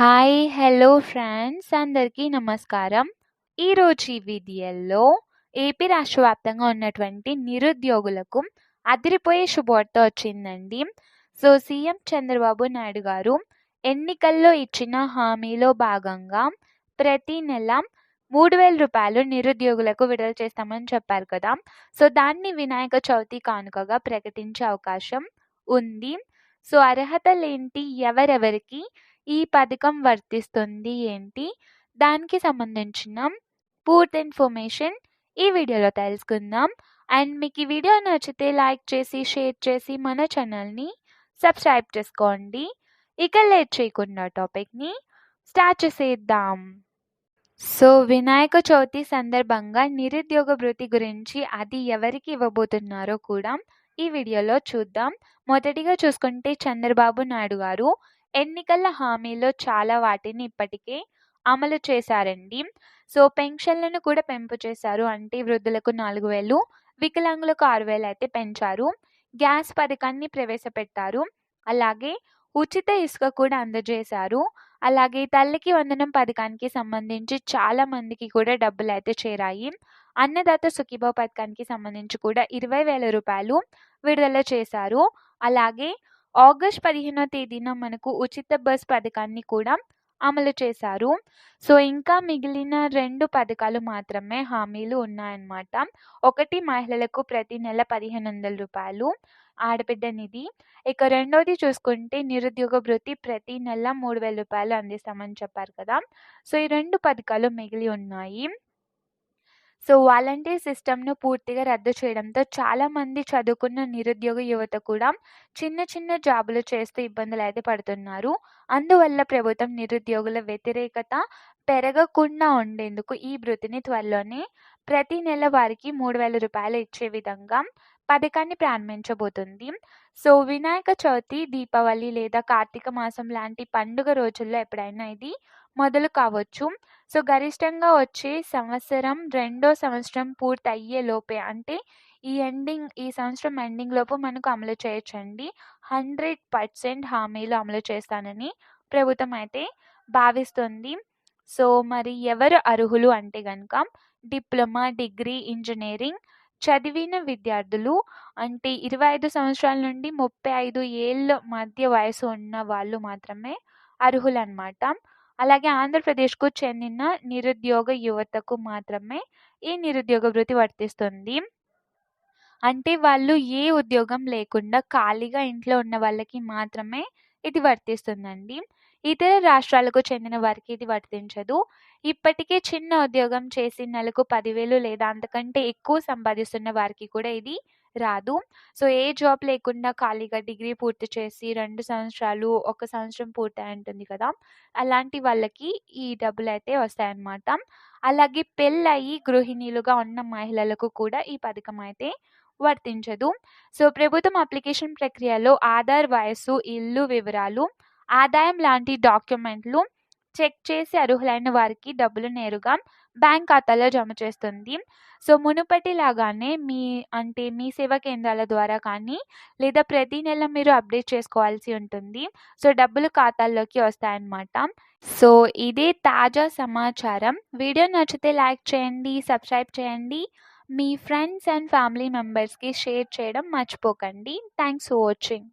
Hi hello friends అందరికీ నమస్కారం. ఈరోజు ఈ వీడియోలో ఏపీ రాష్ట్ర వ్యాప్తంగా ఉన్నటువంటి నిరుద్యోగులకు అదిరిపోయే శుభవార్త వచ్చిందండి. సో సీఎం చంద్రబాబు నాయుడు గారు ఎన్నికల్లో ఇచ్చిన హామీలో భాగంగా ప్రతి నెల మూడు వేల రూపాయలు నిరుద్యోగులకు విడుదల చేస్తామని చెప్పారు కదా. సో దాన్ని వినాయక చవితి కానుకగా ప్రకటించే అవకాశం ఉంది. సో అర్హతలేంటి? ఎవరెవరికి? ఈ పథకం వర్తిస్తుంది ఏంటి? దానికి సంబంధించిన పూర్తి ఇన్ఫర్మేషన్ ఈ వీడియోలో తెలుసుకుందాం. అండ్ మీకు ఈ వీడియో నచ్చితే లైక్ చేసి షేర్ చేసి మన ఛానల్ని సబ్స్క్రైబ్ చేసుకోండి. ఇక లేట్ చేయకుండా టాపిక్ని స్టార్ట్ చేసేద్దాం. సో వినాయక చవితి సందర్భంగా నిరుద్యోగ భృతి గురించి అది ఎవరికి ఇవ్వబోతున్నారో కూడా ఈ వీడియోలో చూద్దాం. మొదటిగా చూసుకుంటే చంద్రబాబు నాయుడు గారు ఎన్నికల హామీలో చాలా వాటిని ఇప్పటికే అమలు చేశారండి. సో పెన్షన్లను కూడా పెంపు చేశారు. అంటే వృద్ధులకు నాలుగు వేలు వికలాంగులకు ఆరు వేలు అయితే పెంచారు. గ్యాస్ పథకాన్ని ప్రవేశపెట్టారు. అలాగే ఉచిత ఇసుక కూడా అందజేశారు. అలాగే తల్లికి వందనం పథకానికి సంబంధించి చాలా మందికి కూడా డబ్బులు అయితే చేరాయి. అన్నదాత సుఖీభావ పథకానికి సంబంధించి కూడా ఇరవై వేల రూపాయలు విడుదల చేశారు. అలాగే ఆగస్ట్ పదిహేనో తేదీన మనకు ఉచిత బస్ పథకాన్ని కూడా అమలు చేశారు. సో ఇంకా మిగిలిన రెండు పథకాలు మాత్రమే హామీలు ఉన్నాయన్నమాట. ఒకటి మహిళలకు ప్రతి నెల పదిహేను వందల రూపాయలు ఆడబిడ్డ నిధి. ఇక రెండోది చూసుకుంటే నిరుద్యోగ వృత్తి ప్రతి నెల మూడు వేల రూపాయలు అందిస్తామని చెప్పారు కదా. సో ఈ రెండు పథకాలు మిగిలి ఉన్నాయి. సో వాలంటీర్ సిస్టమ్ను పూర్తిగా రద్దు చేయడంతో చాలామంది చదువుకున్న నిరుద్యోగ యువత కూడా చిన్న చిన్న జాబులు చేస్తూ ఇబ్బందులు అయితే పడుతున్నారు. అందువల్ల ప్రభుత్వం నిరుద్యోగుల వ్యతిరేకత పెరగకుండా ఉండేందుకు ఈ వృత్తిని త్వరలోనే ప్రతి నెల వారికి మూడు వేల రూపాయలు ఇచ్చే విధంగా పథకాన్ని ప్రారంభించబోతుంది. సో వినాయక చవితి దీపావళి లేదా కార్తీక మాసం లాంటి పండుగ రోజుల్లో ఎప్పుడైనా ఇది మొదలు కావచ్చు. సో గరిష్టంగా వచ్చే సంవత్సరం రెండో సంవత్సరం పూర్తి అయ్యే లోపే అంటే ఈ ఎండింగ్ ఈ సంవత్సరం ఎండింగ్ లోపు మనకు అమలు చేయొచ్చండి. హండ్రెడ్ పర్సెంట్ హామీలు అమలు చేస్తానని ప్రభుత్వం అయితే భావిస్తుంది. సో మరి ఎవరు అర్హులు అంటే కనుక డిప్లొమా డిగ్రీ ఇంజనీరింగ్ చదివిన విద్యార్థులు అంటే ఇరవై ఐదు సంవత్సరాల నుండి ముప్పై ఐదు ఏళ్ళ మధ్య వయసు ఉన్న వాళ్ళు మాత్రమే అర్హులు అనమాట అలాగే ఆంధ్రప్రదేశ్కు చెందిన నిరుద్యోగ యువతకు మాత్రమే ఈ నిరుద్యోగ వృత్తి వర్తిస్తుంది. అంటే వాళ్ళు ఏ ఉద్యోగం లేకుండా ఖాళీగా ఇంట్లో ఉన్న వాళ్ళకి మాత్రమే ఇది వర్తిస్తుందండి. ఇతర రాష్ట్రాలకు చెందిన వారికి ఇది వర్తించదు. ఇప్పటికే చిన్న ఉద్యోగం చేసి నెలకు పదివేలు లేదా అంతకంటే ఎక్కువ సంపాదిస్తున్న వారికి కూడా ఇది రాదు. సో ఏ జాబ్ లేకుండా ఖాళీగా డిగ్రీ పూర్తి చేసి రెండు సంవత్సరాలు ఒక సంవత్సరం పూర్తి ఉంటుంది కదా అలాంటి వాళ్ళకి ఈ డబ్బులు అయితే వస్తాయన్నమాట. అలాగే పెళ్ళయి గృహిణీలుగా ఉన్న మహిళలకు కూడా ఈ పథకం అయితే వర్తించదు. సో ప్రభుత్వం అప్లికేషన్ ప్రక్రియలో ఆధార్ వయస్సు ఇల్లు వివరాలు ఆదాయం లాంటి డాక్యుమెంట్లు చెక్ చేసి అర్హులైన వారికి డబ్బులు నేరుగా బ్యాంక్ ఖాతాలో జమ చేస్తుంది. సో మునుపటి లాగానే మీ అంటే మీ సేవా కేంద్రాల ద్వారా కానీ లేదా ప్రతి నెల మీరు అప్డేట్ చేసుకోవాల్సి ఉంటుంది. సో డబ్బులు ఖాతాల్లోకి వస్తాయన్నమాట. సో ఇదే తాజా సమాచారం. వీడియో నచ్చితే లైక్ చేయండి సబ్స్క్రైబ్ చేయండి. మీ ఫ్రెండ్స్ అండ్ ఫ్యామిలీ మెంబర్స్కి షేర్ చేయడం మర్చిపోకండి. Thanks for watching.